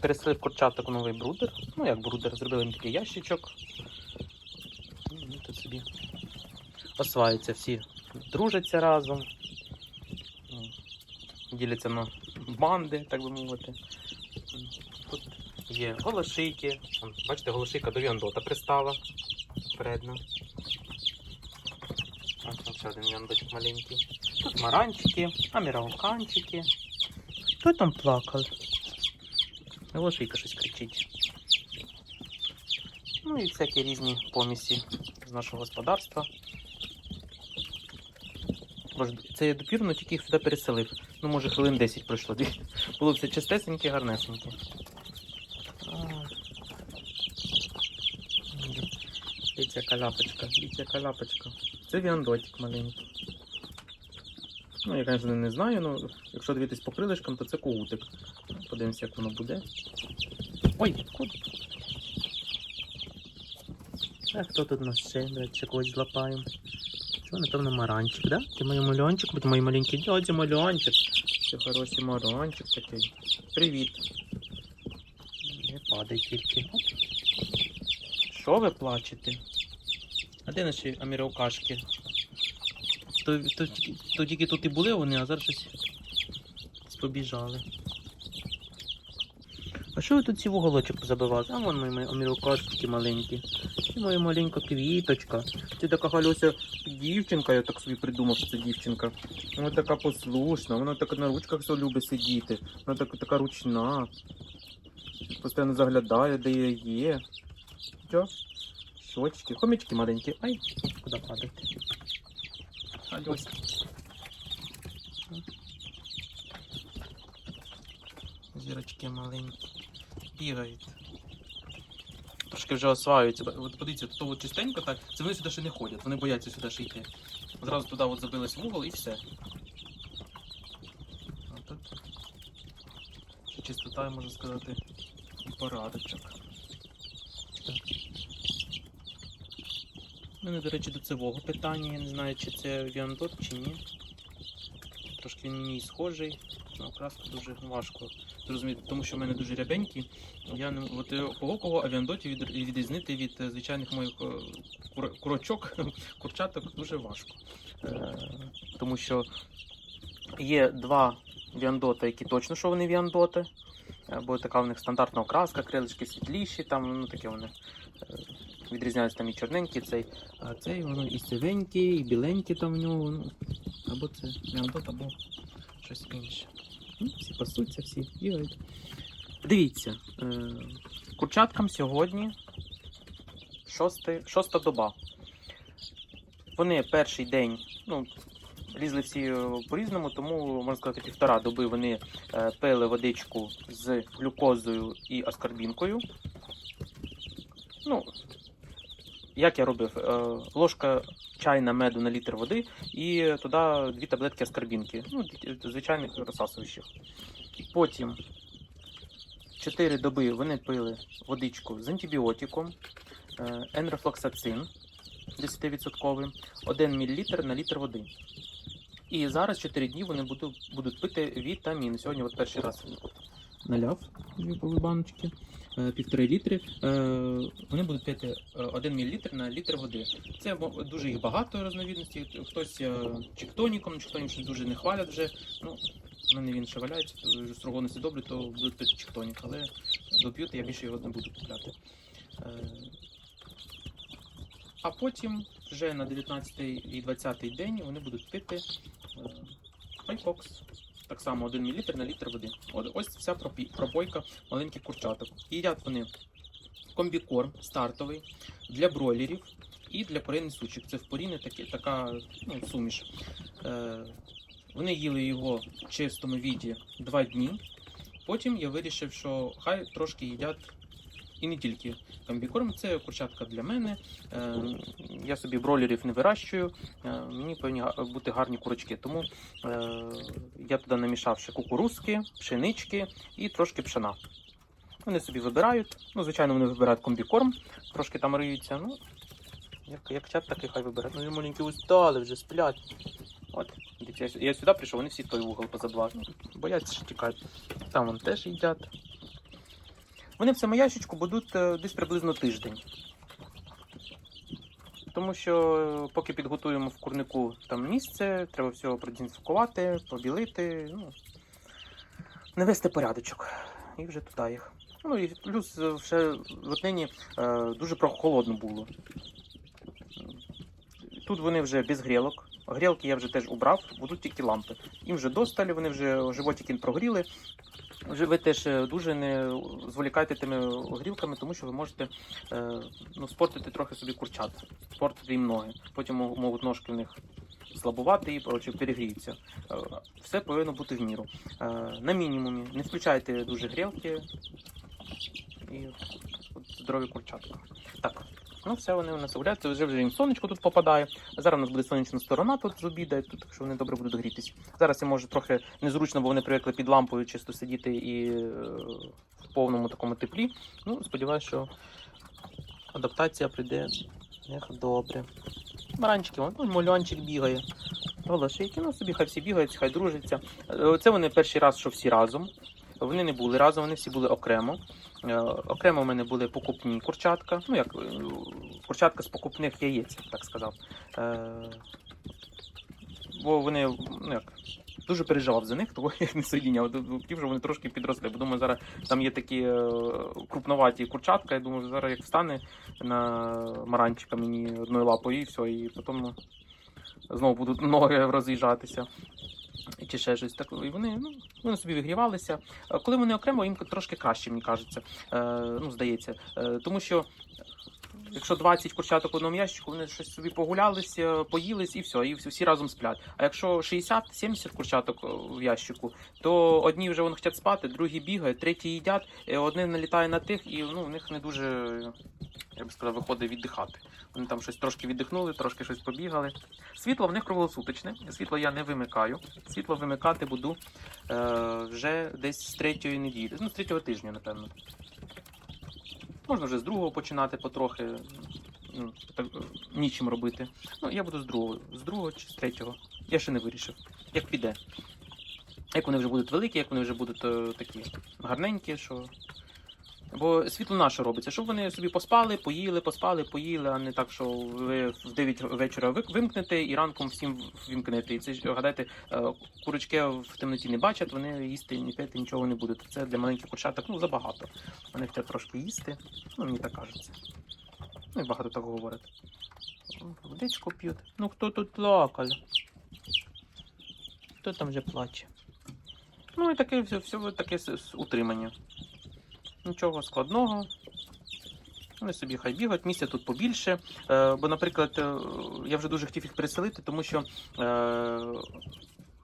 переселив курчаток новий брудер. Ну, як брудер, зробили їм такий ящичок. І вони тут собі осваються всі, дружаться разом. Ну, Діляться на банди, так би мовити. Тут є голошийки. Бачите, голошийка до Віандота пристала. Передна. Ось ще один Віандотик маленький. Тут маранчики, амірауканчики. Хто там плакав? Голошийка щось кричить. Ну і всякі різні помісі з нашого господарства. Це я допірно тільки їх сюди переселив. Ну, може, хвилин 10 пройшло. Було все чистесеньке, гарнесеньке. Дивіться, яка ляпочка, дивіться, яка ляпочка. Це віандотик маленький. Ну, я, звісно, не знаю, але якщо дивитись по крилишкам, то це коутик. Подивимося, як воно буде. Ой, кот. А хто тут у нас ще? Давайте когось злапаємо. Що, напевно, маранчик, да? Ти мій мальончик, будь мій маленький дядя мальончик. Ти хороший маранчик такий. Привіт. Не падай тільки. Оп. Що ви плачете? А де наші аміраукашки? То, то, то тільки тут і були вони, а зараз щось побіжали. А що ви тут ці вуголочок забивали? А вон мої аміраукашки маленькі. Це моя маленька квіточка. Це така галюся дівчинка, я так собі придумав, що це дівчинка. Вона така послушна, вона так на ручках все любить сидіти. Вона так, така ручна. Постійно заглядає, де я є. Що? Щочки, хомячки маленькі. Ай, куди падати? Альось. Зірочки маленькі. Бігають. Трошки вже осваюються. От подивіться, тут от чистенько так. Це вони сюди ще не ходять, вони бояться сюди ще йти. Зразу туди от забились в угол і все. А тут ще чистота, можна сказати, порядочок. У мене, до речі, до цивого питання. Я не знаю, чи це Віандот, чи ні. Трошки він мені схожий. На окраску дуже важко зрозуміти, тому що в мене дуже рябенькі. Я не от е, кого кого авіандотів від, відрізнити від е, звичайних моїх е, кур, курочок, курчаток дуже важко. Тому що є два віандота, які точно що вони віандоти. Бо така в них стандартна окраска, крилечки світліші, там, ну таке вони відрізняються там і чорненькі цей. А цей воно і сивенький, і біленький там в нього. Ну, або це віандот, або щось інше. Ну, всі пасуться, всі бігають. Дивіться, е, курчаткам сьогодні шости, шоста доба. Вони перший день, ну, лізли всі е, по-різному, тому, можна сказати, півтора доби вони е, пили водичку з глюкозою і аскорбінкою. Ну, як я робив? Е, ложка чайна меду на літр води і туди дві таблетки аскорбінки, ну, звичайних розсасуючих. Потім 4 доби вони пили водичку з антибіотиком, е, енрофлоксацин 10%, 1 мл на літр води. І зараз 4 дні вони будуть, будуть пити вітамін. Сьогодні от перший раз наляв дві полі баночки, е, півтори літри. Е, Вони будуть пити 1 мл на літр води. Це дуже їх багато різновидностей. Хтось е, чіктоніком, чіктонік щось дуже не хвалять вже. Ну, в мене він ще валяється, то строгониці добрі, то будуть пити чіктонік, але доп'ють, я більше його не буду купляти. Е, А потім вже на 19 і 20 день вони будуть пити Пайфокс. Так само 1 мл на літр води. Ось вся пробойка маленьких курчаток. Їдять вони комбікорм стартовий для бройлерів і для порин сучок. Це в поріни така ну, суміш. Е, вони їли його в чистому віді 2 дні. Потім я вирішив, що хай трошки їдять і не тільки комбікорм, це курчатка для мене. Е, я собі бройлерів не вирощую. Е, мені повинні бути гарні курочки. Тому е, я туди намішав ще кукурузки, пшенички і трошки пшена. Вони собі вибирають. Ну, звичайно, вони вибирають комбікорм, трошки там риються. Ну, як, як чат, так і хай вибирають. Ну, вони маленькі устали, вже сплять. От, дивіться, я, сюди прийшов, вони всі той угол позаблажені. Бояться, що тікають. Там вон теж їдять. Вони в цьому ящичку будуть е, десь приблизно тиждень. Тому що е, поки підготуємо в курнику там місце, треба все продезінфікувати, побілити, ну, навести порядочок. І вже туди їх. Ну і плюс е, ще в нині е, дуже прохолодно було. Тут вони вже без грілок. Грілки я вже теж убрав, будуть тільки лампи. Їм вже досталі, вони вже животики прогріли. Вже ви теж е, дуже не зволікайте тими грілками, тому що ви можете е, ну, спортити трохи собі курчат, спортити їм ноги. Потім можуть ножки в них слабувати і коротше, перегріються. Е, все повинно бути в міру. Е, на мінімумі. Не включайте дуже грілки і здорові курчатка. Так. Ну, все вони у нас гуляються, вже вже їм сонечко тут попадає. Зараз у нас буде сонячна сторона тут з обіда, тут, так що вони добре будуть грітись. Зараз я може трохи незручно, бо вони привикли під лампою чисто сидіти і е, в повному такому теплі. Ну, сподіваюся, що адаптація прийде в добре. Баранчики, вон, ну, мольончик бігає. Голошейки, ну собі хай всі бігають, хай дружаться. Е, Це вони перший раз, що всі разом. Вони не були разом, вони всі були окремо. Е, Окремо в мене були покупні курчатка. Ну як е, курчатка з покупних яєць, так сказав. Е, Бо вони ну як. Дуже переживав за них, того я їх не соєдиняв. Хотів, що вони трошки підросли. Бо думаю, зараз там є такі крупноваті курчатка. Я думаю, зараз як встане на маранчика мені одною лапою і все, і потім знову будуть ноги роз'їжджатися. Чи ще щось так. І вони, ну, вони собі вигрівалися. Е, Коли вони окремо, їм трошки краще, мені кажеться. Е, ну, здається. Е, тому що якщо 20 курчаток в одному ящику, вони щось собі погулялися, поїлись і все, і всі, разом сплять. А якщо 60-70 курчаток в ящику, то одні вже вони хочуть спати, другі бігають, треті їдять, одне налітає на тих, і ну, у них не дуже, я б сказав, виходить віддихати. Вони там щось трошки віддихнули, трошки щось побігали. Світло в них круглосуточне. Світло я не вимикаю. Світло вимикати буду е, вже десь з третьої неділі, ну, з третього тижня, напевно. Можна вже з другого починати потрохи. Ну, так, е, нічим робити. Ну, я буду з другого. З другого чи з третього. Я ще не вирішив. Як піде. Як вони вже будуть великі, як вони вже будуть е, такі гарненькі, що. Бо світло наше робиться, щоб вони собі поспали, поїли, поспали, поїли, а не так, що ви в 9 вечора вимкнете і ранком всім вимкнете. І це ж гадайте, е, курочки в темноті не бачать, вони їсти ні пити нічого не будуть. Це для маленьких курчаток ну забагато. Вони хочуть трошки їсти. Ну мені так кажеться. Ну і багато так говорять. Водичку п'ють. Ну хто тут плакав? Хто там вже плаче? Ну і таке все, все таке утримання. Нічого складного. Вони собі хай бігають, місця тут побільше. Е, бо, наприклад, е, я вже дуже хотів їх переселити, тому що е,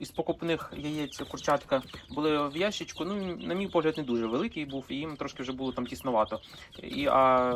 із покупних яєць курчатка були в ящичку. Ну, на мій погляд, не дуже великий був, і їм трошки вже було там тісновато. І, а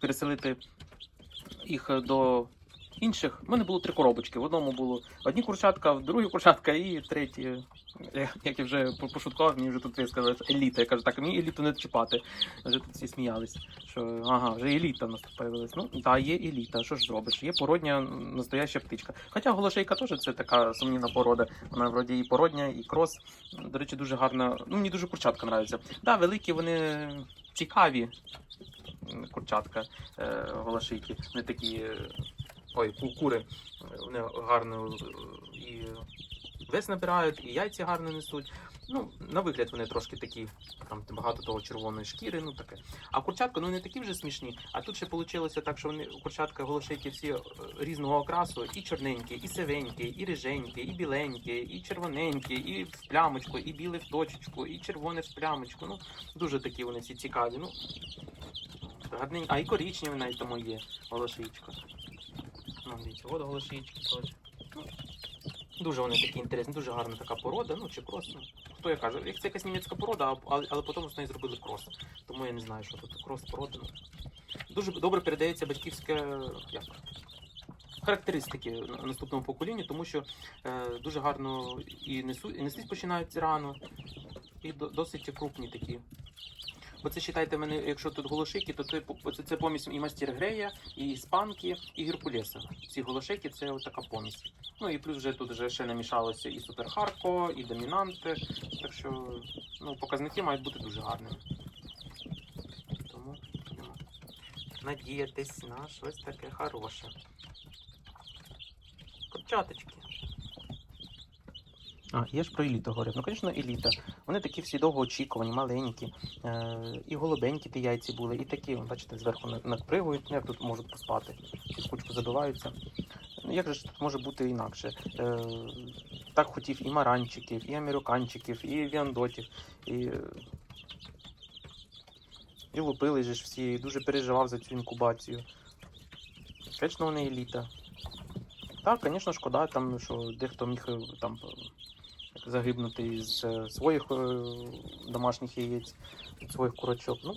переселити їх до інших. У мене було три коробочки. В одному було одні курчатка, в другій курчатка і треті. Я- Як я вже по- пошуткував, мені вже тут висказали, що еліта. Я кажу, так, мені еліту не чіпати. Вже тут всі сміялись, що ага, вже еліта в нас тут появилась. Ну, так, є еліта, що ж зробиш? Є породня настояща птичка. Хоча голошейка теж це така сумнівна порода. Вона вроді і породня, і крос. До речі, дуже гарна. Ну, мені дуже курчатка нравиться. Так, великі вони цікаві. Курчатка е, голошейки. Не такі. Ой, кури. Вони гарно е, і вес набирають, і яйця гарно несуть. Ну, на вигляд вони трошки такі, там багато того червоної шкіри, ну таке. А курчатка, ну не такі вже смішні. А тут ще вийшло так, що вони курчатка голошейки всі е, різного окрасу, і чорненькі, і сивенькі, і риженькі, і біленькі, і червоненькі, і в плямочку, і біле в точечку, і червоне в плямочку. Ну, дуже такі вони всі цікаві. Ну, гарненькі. А і коричневі навіть тому є голошичка. Ну, от голошички теж. Дуже вони такі інтересні, дуже гарна така порода, ну чи крос. Ну, хто я кажу, як це якась німецька порода, але, але потім з неї зробили крос. Тому я не знаю, що тут крос порода. Ну. Дуже добре передається батьківське як, характеристики на- наступному поколінню, тому що е, дуже гарно і, несу, і нестись починають рано, і до, досить крупні такі. Бо це вважайте, мене, якщо тут голошики, то це це, це помість і мастер грея, і іспанки, і геркулеса. Ці голошики це така помість. Ну і плюс вже тут вже ще намішалося і супер Харко, і домінанти. Так що ну, показники мають бути дуже гарними. Тому надіятись на щось таке хороше. Копчаточки. А, я ж про еліту говорив. Ну, звісно, еліта. Вони такі всі довгоочікувані, маленькі. Е, і голубенькі ті яйці були, і такі, бачите, зверху надпригують, ну як тут можуть поспати. Під кучку забиваються. Ну, як же ж тут може бути інакше? Е, так хотів і маранчиків, і американчиків, і віандотів, і, і лупили ж всі, і дуже переживав за цю інкубацію. Звісно, вони еліта. Так, звісно, шкода, там, що дехто міг е, там загибнути з е, своїх е, домашніх яєць, від своїх курочок. Ну,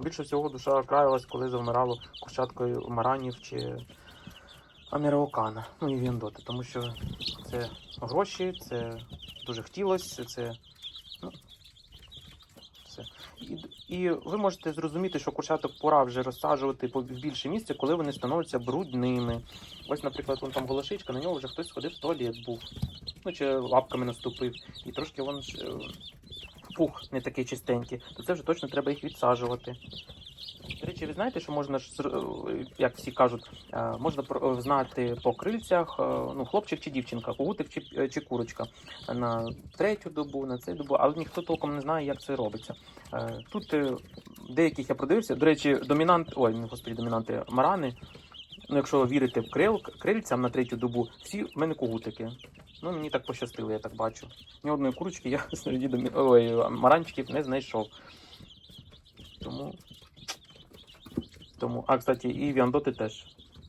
більше всього душа краялась, коли завмирало курчаткою маранів чи Амірокана. ну і Віндоти, тому що це гроші, це дуже хотілося, це. Ну, все. І, ви можете зрозуміти, що курчаток пора вже розсаджувати в більше місце, коли вони становляться брудними. Ось, наприклад, вон там голошичка, на нього вже хтось ходив в туалет був. Ну, чи лапками наступив, і трошки вон е, пух не такий чистенький, то це вже точно треба їх відсаджувати. До речі, ви знаєте, що можна е, як всі кажуть, е, можна е, знати по крильцях, ну, хлопчик чи дівчинка, когутик чи, чи курочка на третю добу, на цю добу, але ніхто толком не знає, як це робиться. Тут деяких я продивився. До речі, домінант, ой, не господи, домінанти марани. Ну, якщо вірити крил, крильцям на третю добу, всі в мене когутики. Ну, мені так пощастило, я так бачу. Ні одної курочки я серед домі... ой, маранчиків не знайшов. Тому. Тому. А, кстати, і віандоти теж.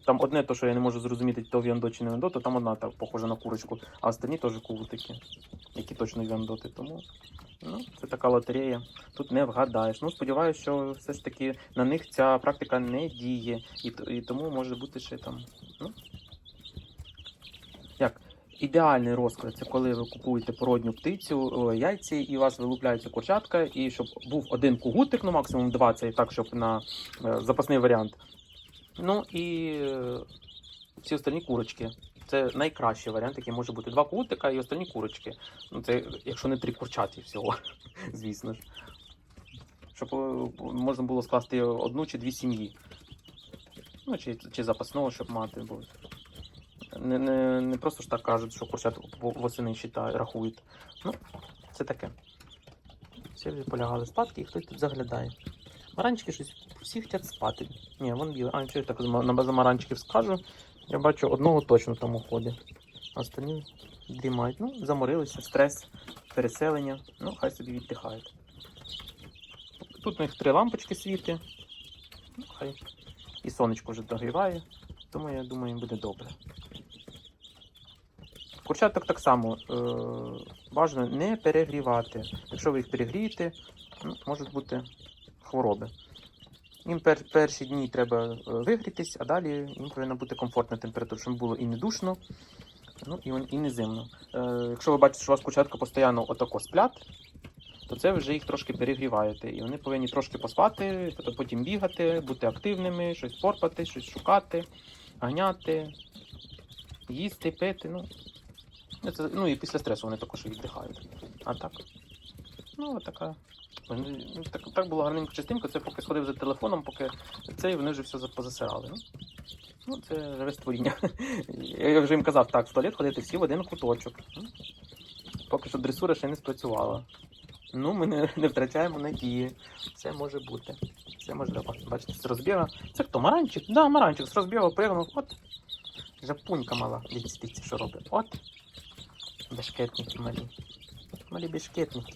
Там одне то, що я не можу зрозуміти, то віандо чи не віандо, то там одна так похожа на курочку, а останні теж когутики, які точно віандоти. Тому ну, це така лотерея. Тут не вгадаєш. Ну, сподіваюся, що все ж таки на них ця практика не діє. І, і тому може бути ще там. Ну? Ідеальний розклад це коли ви купуєте породню птицю, о, яйці, і у вас вилупляється курчатка, і щоб був один кугутик, ну максимум два, це і так, щоб на е, запасний варіант. Ну і е, всі остальні курочки. Це найкращий варіант, який може бути. Два кутика і остальні курочки. Ну, це якщо не три курчаті всього, звісно ж. Щоб е, можна було скласти одну чи дві сім'ї. Ну, чи, чи запасного, щоб мати. Бо не, не, не просто ж так кажуть, що курчат восени считають, рахують. Ну, це таке. Всі вже полягали спадки, і хтось тут заглядає. Маранчики щось всі хочуть спати. Ні, вон білий. А, що я так на за маранчиків скажу. Я бачу одного точно там уходить. Останні дрімають. Ну, заморилися, стрес, переселення. Ну, хай собі віддихають. Тут у них три лампочки світи. Ну, хай. І сонечко вже догріває, тому я думаю, їм буде добре. Курчаток так само е- бажано не перегрівати. Якщо ви їх перегрієте, ну, можуть бути хвороби. Їм пер- перші дні треба е, вигрітись, а далі їм повинна бути комфортна температура, щоб було і не душно, ну, і, і не зимно. Е, якщо ви бачите, що у вас курчатка постійно отако сплять, то це вже їх трошки перегріваєте. І вони повинні трошки поспати, потім бігати, бути активними, щось порпати, щось шукати, ганяти, їсти, пити. Ну, це, ну і після стресу вони також віддихають. А так. Ну, така. Ну, Так, так було гарненько частинко, це поки сходив за телефоном, поки це і вони вже все позасирали. Ну, ну це живе створіння. Я вже їм казав, так, в туалет ходити всі в один куточок. Ну, Поки що дресура ще не спрацювала. Ну, ми не, не втрачаємо надії. Все може бути. Все можливо. Бачите, з розбіга. Це хто? Маранчик? Да, маранчик з розбігу пригнув. От. Жапунька мала. Дивіться, що робить. От. Бешкетники малі. Малі бешкетники.